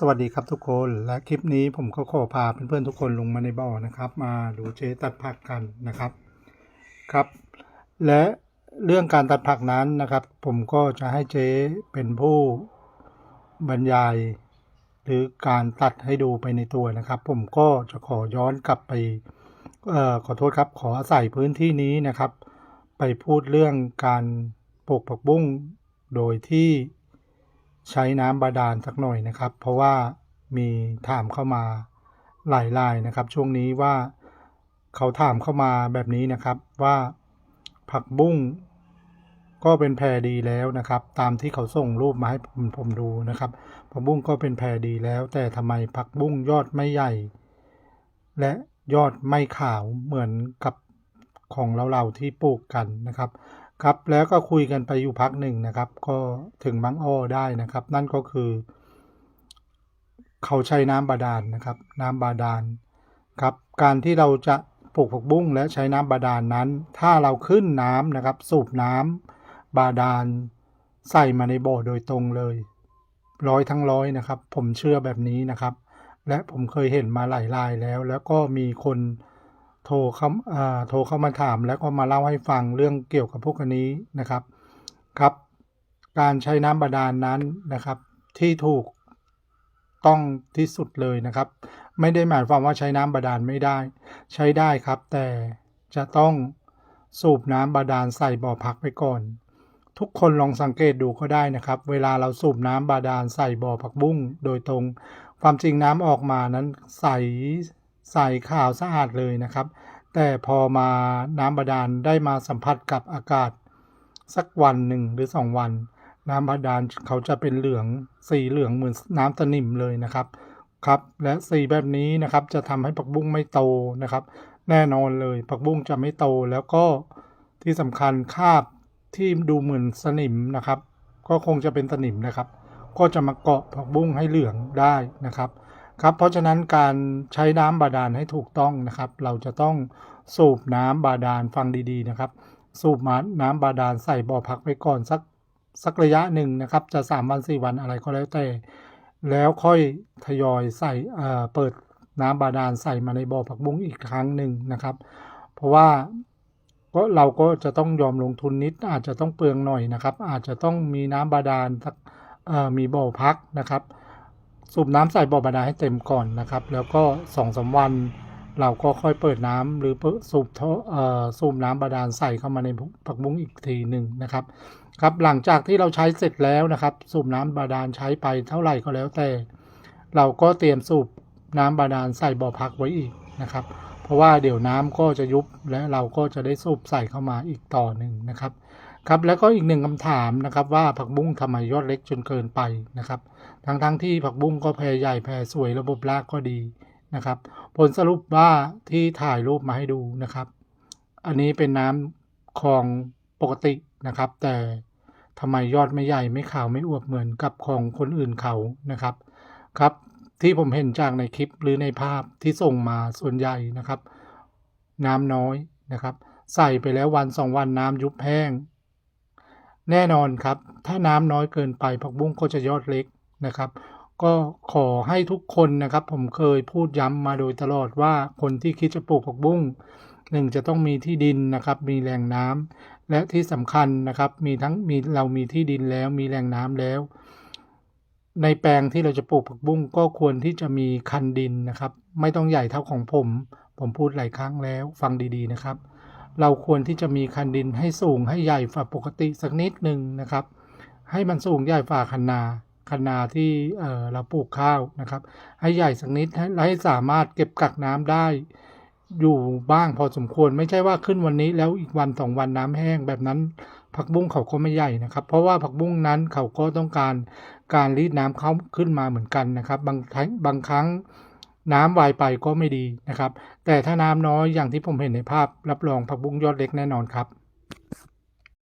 สวัสดีครับทุกคนและคลิปนี้ผมก็ขอพาเพื่อนๆทุกคนลงมาในบ่อนะครับ มาดูเจ๊ตัดผักกันนะครับครับ และเรื่องการตัดผักนั้นนะครับ ผมก็จะให้เจ๊เป็นผู้บรรยาย หรือการตัดให้ดูไปในตัวนะครับ ผมก็จะขอย้อนกลับไปเออขอโทษครับขออาศัยพื้นที่นี้นะครับ ไปพูดเรื่องการปลูกผักบุ้งโดยที่ ใช้น้ำบาดาลสักหน่อยนะครับ เพราะว่ามีถามเข้ามาหลายรายนะครับ ช่วงนี้ว่าเขาถามเข้ามาแบบนี้นะครับว่าผักบุ้งก็เป็นแพรดีแล้วนะครับ ตามที่เขาส่งรูปมาให้ผมผมดูนะครับผักบุ้งก็เป็นแพรดีแล้ว แต่ทำไมผักบุ้งยอดไม่ใหญ่ และยอดไม่ขาวเหมือนกับของเราเราๆที่ปลูกกันนะครับ ครับแล้วก็คุยกันไปอยู่พักหนึ่งนะครับ ก็ถึงบางอ้อได้นะครับ นั่นก็คือ เขาใช้น้ำบาดาลนะครับ น้ำบาดาลครับ การที่เราจะปลูกผักบุ้งและใช้น้ำบาดาลนั้น ถ้าเราขึ้นน้ำนะครับ สูบน้ำบาดาลใส่มาในบ่อโดยตรงเลย ร้อยทั้งร้อยนะครับ ผมเชื่อแบบนี้นะครับ และผมเคยเห็นมาหลายรายแล้ว แล้วก็มีคน โทรเข้าโทรเข้ามาถามแล้วก็มาเล่าให้ฟังเรื่องเกี่ยวกับพวกนนี้นะครับครับ การใช้น้ำบาดาลนนั้นนะครับ ที่ถูกต้องที่สุดเลยนะครับ ไม่ได้หมายความว่าใช้น้ำบาดาลไม่ได้ ใช้ได้ครับ แต่จะต้องสูบน้ำบาดาลใส่บ่อพักไปก่อน ทุกคนลองสังเกตดูก็ได้นะครับ เวลาเราสูบน้ำบาดาลใส่บ่อผักบุ้งโดยตรง ความจริงน้ำออกมานั้นใส ใส่ขาวสะอาดเลยนะครับ แต่พอมาน้ำบาดาลได้มาสัมผัสกับอากาศ สักวันหนึ่งหรือสองวัน น้ำบาดาลเขาจะเป็นเหลืองสีเหลืองเหมือนน้ำสนิมเลยนะครับครับและสีแบบนี้นะครับจะทำให้ผักบุ้งไม่โตนะครับ แน่นอนเลยผักบุ้งจะไม่โตแล้วก็ที่สำคัญคาบที่ดูเหมือนสนิมนะครับ ก็คงจะเป็นสนิมนะครับ ก็จะมาเกาะผักบุ้งให้เหลืองได้นะครับ ครับเพราะฉะนั้นการใช้น้ำบาดาลให้ถูกต้องนะครับ เราจะต้องสูบน้ำบาดาลฟังดีๆนะครับ สูบมาน้ำบาดาลใส่บ่อพักไว้ก่อนสักสักระยะหนึ่งนะครับ จะสามวันสี่วันอะไรก็แล้วแต่ แล้วค่อยทยอยใส่เอ่อเปิดน้ำบาดาลใส่มาในบ่อผักบุ้งอีกครั้งหนึ่งนะครับ เพราะว่าก็เราก็จะต้องยอมลงทุนนิดอาจจะต้องเปลืองหน่อยนะครับ อาจจะต้องมีน้ำบาดาลสักเอ่อมีบ่อพักนะครับ สูบน้ำใส่บ่อบาดาลให้เต็มก่อนนะครับ แล้วก็สองสามวันเราก็ค่อยเปิดน้ำหรือสูบเอ่อสูบน้ำบาดาลใส่เข้ามาในผักบุ้งอีกทีหนึ่งนะครับ ครับหลังจากที่เราใช้เสร็จแล้วนะครับ สูบน้ำบาดาลใช้ไปเท่าไหร่ก็แล้วแต่ เราก็เตรียมสูบน้ำบาดาลใส่บ่อพักไว้อีกนะครับ เพราะว่าเดี๋ยวน้ำก็จะยุบและเราก็จะได้สูบใส่เข้ามาอีกต่อหนึ่งนะครับ ครับแล้วก็อีกหนึ่งคำถามนะครับว่าผักบุ้งทำไมยอดเล็กจนเกินไปนะครับ ทั้งทั้งๆที่ผักบุ้งก็แพรใหญ่แพรสวยระบบรากก็ดีนะครับ ผลสรุปว่าที่ถ่ายรูปมาให้ดูนะครับ อันนี้เป็นน้ำคลองปกตินะครับ แต่ทำไมยอดไม่ใหญ่ไม่ขาวไม่อวบเหมือนกับของคนอื่นเขานะครับครับ ที่ผมเห็นจากในคลิปหรือในภาพที่ส่งมาส่วนใหญ่นะครับ น้ำน้อยนะครับ ใส่ไปแล้ววันสองวันน้ำยุบแห้ง แน่นอนครับ ถ้าน้ำน้อยเกินไปผักบุ้งก็จะยอดเล็กนะครับ ก็ขอให้ทุกคนนะครับ ผมเคยพูดย้ำมาโดยตลอดว่าคนที่คิดจะปลูกผักบุ้งหนึ่งจะต้องมีที่ดินนะครับ มีแหล่งน้ำและที่สำคัญนะครับ มีทั้งมีเรามีที่ดินแล้วมีแหล่งน้ำแล้ว ในแปลงที่เราจะปลูกผักบุ้งก็ควรที่จะมีคันดินนะครับ ไม่ต้องใหญ่เท่าของผม ผมพูดหลายครั้งแล้ว ฟังดีๆนะครับ เราควรที่จะมีคันดินให้สูงให้ใหญ่ฝ่าปกติสักนิดหนึ่งนะครับ ให้มันสูงใหญ่ฝ่าคันนาคันนาที่เเราปลูกข้าวนะครับ ให้ใหญ่สักนิดให้และให้สามารถเก็บกักน้ำได้ อยู่บ้างพอสมควรไม่ใช่ว่าขึ้นวันนี้แล้วอีกวันสองวันน้ำแห้งแบบนั้น ผักบุ้งเขาก็ไม่ใหญ่นะครับ เพราะว่าผักบุ้งนั้นเขาก็ต้องการการรีดน้ำเขาขึ้นมาเหมือนกันนะครับ บางครั้งบางครั้ง น้ำวายไปก็ไม่ดีนะครับ แต่ถ้าน้ำน้อยอย่างที่ผมเห็นในภาพรับรองผักบุ้งยอดเล็กแน่นอนครับ